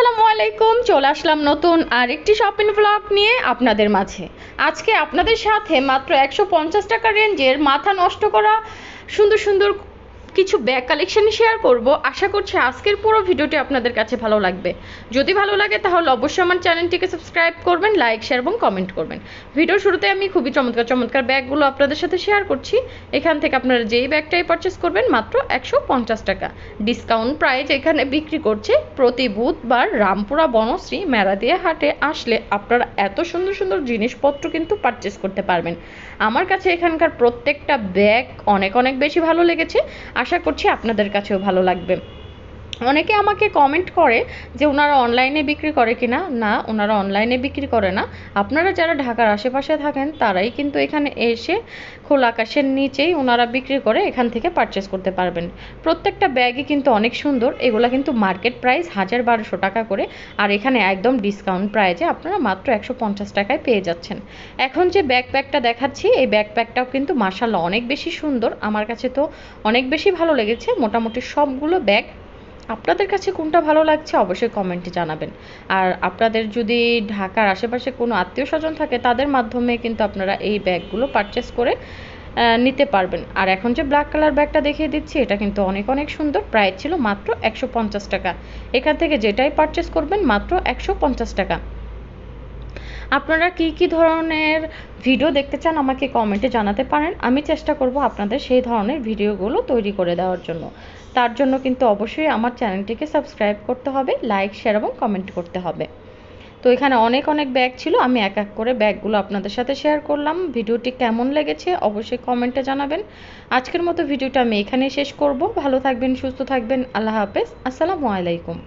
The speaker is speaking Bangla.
আসসালামু আলাইকুম, চলে আসলাম নতুন আরেকটি শপিং ব্লগ নিয়ে আপনাদের মাঝে। আজকে আপনাদের সাথে মাত্র একশো পঞ্চাশ টাকা রেঞ্জের মাথা নষ্ট করা সুন্দর সুন্দর কিছু ব্যাগ কালেকশন শেয়ার করব। আশা করছি আজকের পুরো ভিডিওটি আপনাদের কাছে ভালো লাগবে। যদি ভালো লাগে তাহলে অবশ্যই আমার চ্যানেলটিকে সাবস্ক্রাইব করবেন লাইক শেয়ার এবং কমেন্ট করবেন। ভিডিও শুরুতে আমি খুবই চমৎকার চমৎকার ব্যাগগুলো আপনাদের সাথে শেয়ার করছি। এখান থেকে আপনারা যেই ব্যাগটাই পারচেস করবেন, মাত্র একশো পঞ্চাশ টাকা। ডিসকাউন্ট প্রাইস এখানে বিক্রি করছে প্রতি বুধবার রামপুরা বনশ্রী মেরাদিয়া হাটে আসলে আপনারা এত সুন্দর সুন্দর জিনিসপত্র কিন্তু পারচেস করতে পারবেন। আমার কাছে এখানকার প্রত্যেকটা ব্যাগ অনেক অনেক বেশি ভালো লেগেছে। আশা করছি আপনাদের কাছেও ভালো লাগবে। অনেকে আমাকে কমেন্ট করে যে ওনারা অনলাইনে বিক্রি করে কি না না ওনারা অনলাইনে বিক্রি করে না। আপনারা যারা ঢাকার আশেপাশে থাকেন, তারাই কিন্তু এখানে এসে খোলা আকাশের নিচেই ওনারা বিক্রি করে এখান থেকে পারচেস করতে পারবেন। প্রত্যেকটা ব্যাগই কিন্তু অনেক সুন্দর। এগুলো কিন্তু মার্কেট প্রাইস হাজার বারোশো টাকা করে। আর এখানে একদম ডিসকাউন্ট প্রাইজে আপনারা মাত্র একশো পঞ্চাশ টাকায় পেয়ে যাচ্ছেন। এখন যে ব্যাকপ্যাকটা দেখাচ্ছি, এই ব্যাকপ্যাকটাও কিন্তু মার্শাল্লাহ অনেক বেশি সুন্দর। আমার কাছে তো অনেক বেশি ভালো লেগেছে। মোটামুটি সবগুলো ব্যাগ আপনাদের কাছে কোনটা ভালো লাগছে অবশ্যই কমেন্টে জানাবেন। আর আপনাদের যদি ঢাকার আশেপাশে কোনো আত্মীয় স্বজন থাকে, তাদের মাধ্যমে কিন্তু আপনারা এই ব্যাগগুলো পারচেস করে নিতে পারবেন। আর এখন যে ব্ল্যাক কালার ব্যাগটা দেখিয়ে দিচ্ছি, এটা কিন্তু অনেক অনেক সুন্দর। প্রাইস ছিল মাত্র একশো পঞ্চাশ টাকা। এখান থেকে যেটাই পারচেস করবেন, মাত্র একশো পঞ্চাশ টাকা। আপনারা কি কি ধরনের ভিডিও দেখতে চান আমাকে কমেন্টে জানাতে পারেন। আমি চেষ্টা করব আপনাদের সেই ধরনের ভিডিওগুলো তৈরি করে দেওয়ার জন্য। তার জন্য কিন্তু অবশ্যই আমার চ্যানেলটিকে সাবস্ক্রাইব করতে হবে লাইক শেয়ার এবং কমেন্ট করতে হবে। তো এখানে অনেক অনেক ব্যাগ ছিল, আমি এক এক করে ব্যাগগুলো আপনাদের সাথে শেয়ার করলাম। ভিডিওটি কেমন লেগেছে অবশ্যই কমেন্টে জানাবেন। আজকের মতো ভিডিওটা আমি এখানেই শেষ করব। ভালো থাকবেন, সুস্থ থাকবেন, আল্লাহ হাফেজ। আসসালামু আলাইকুম।